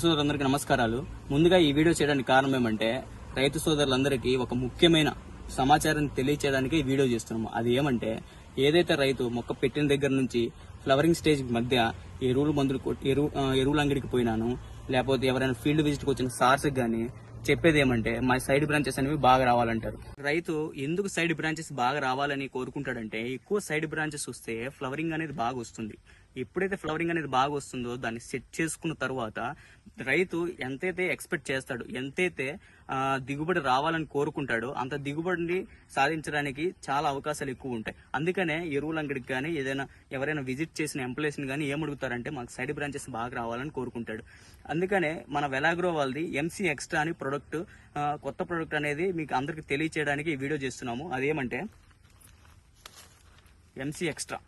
సోదరులందరికీ నమస్కారాలు. ముందుగా ఈ వీడియో చేయడానికి కారణం ఏమంటే రైతు సోదరులందరికీ ఒక ముఖ్యమైన సమాచారాన్ని తెలియచేయడానికి ఈ వీడియో చేస్తున్నాము. అది ఏమంటే ఏదైతే రైతు మొక్క పెట్టిన దగ్గర నుంచి ఫ్లవరింగ్ స్టేజ్ మధ్య ఎరువులు మందులు కొట్టి ఎరువు ఎరువుల అంగడికి పోయినాను లేకపోతే ఎవరైనా ఫీల్డ్ విజిట్కి వచ్చిన సార్స్కి కానీ చెప్పేది ఏమంటే మా సైడ్ బ్రాంచెస్ అనేవి బాగా రావాలంటారు. రైతు ఎందుకు సైడ్ బ్రాంచెస్ బాగా రావాలని కోరుకుంటాడంటే ఎక్కువ సైడ్ బ్రాంచెస్ వస్తే ఫ్లవరింగ్ అనేది బాగా వస్తుంది. ఎప్పుడైతే ఫ్లవరింగ్ అనేది బాగా వస్తుందో దాన్ని సెట్ చేసుకున్న తర్వాత రైతు ఎంతైతే ఎక్స్పెక్ట్ చేస్తాడు ఎంతైతే దిగుబడి రావాలని కోరుకుంటాడో అంత దిగుబడిని సాధించడానికి చాలా అవకాశాలు ఎక్కువ ఉంటాయి. అందుకనే ఎరువుల అంగడికి కానీ ఏదైనా ఎవరైనా విజిట్ చేసిన ఎంప్లాయీస్ని కానీ ఏమడుగుతారంటే మాకు సైడ్ బ్రాంచెస్ బాగా రావాలని కోరుకుంటాడు. అందుకనే మన వెలాగ్రో వాళ్ళది ఎంసీ ఎక్స్ట్రా అని ప్రొడక్ట్ కొత్త ప్రొడక్ట్ అనేది మీకు అందరికి తెలియచేయడానికి ఈ వీడియో చేస్తున్నాము. అదేమంటే MC extra.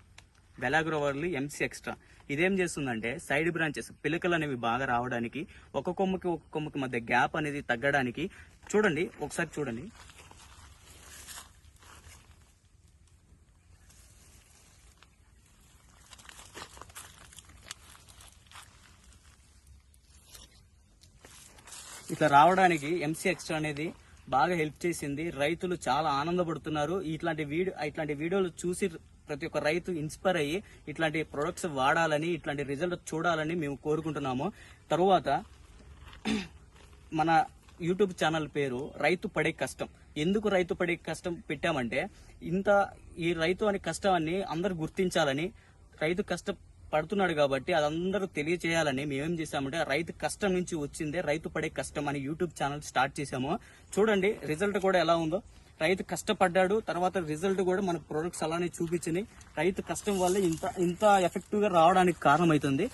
Valagro MC extra ఇదేం చేస్తుందంటే సైడ్ బ్రాంచెస్ పిలకలు అనేవి బాగా రావడానికి ఒక కొమ్మకి ఒక కొమ్మకి మధ్య గ్యాప్ అనేది తగ్గడానికి చూడండి ఒకసారి చూడండి. ఇట్లా రావడానికి ఎంసీ ఎక్స్ట్రా అనేది బాగా హెల్ప్ చేసింది. రైతులు చాలా ఆనందపడుతున్నారు. ఇట్లాంటి వీడియో ఇట్లాంటి వీడియోలు చూసి ప్రతి ఒక్క రైతు ఇన్స్పైర్ అయ్యి ఇట్లాంటి ప్రొడక్ట్స్ వాడాలని ఇట్లాంటి రిజల్ట్ చూడాలని మేము కోరుకుంటున్నాము. తరువాత మన యూట్యూబ్ ఛానల్ పేరు రైతు పడే కష్టం. ఎందుకు రైతు పడే కష్టం పెట్టామంటే ఇంత ఈ రైతు అనే కష్టాన్ని అందరు గుర్తించాలని రైతు కష్టం పడుతున్నాడు కాబట్టి అదందరూ తెలియచేయాలని మేమేం చేసామంటే రైతు కష్టం నుంచి వచ్చిందే రైతు పడే కష్టం అని యూట్యూబ్ ఛానల్ స్టార్ట్ చేసాము చూడండి రిజల్ట్ కూడా ఎలా ఉందో. రైతు కష్టపడ్డాడు తర్వాత రిజల్ట్ కూడా మన ప్రొడక్ట్స్ అలానే చూపించినాయి రైతు కష్టం వల్ల ఇంత ఇంత ఎఫెక్టివ్గా రావడానికి కారణమవుతుంది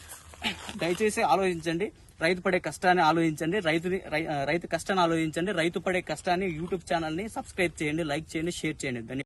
దయచేసి ఆలోచించండి. రైతు పడే కష్టాన్ని ఆలోచించండి. రైతుని రై- రైతు కష్టాన్ని ఆలోచించండి. రైతు పడే కష్టాన్ని యూట్యూబ్ ఛానల్ని సబ్స్క్రైబ్ చేయండి లైక్ చేయండి షేర్ చేయండి.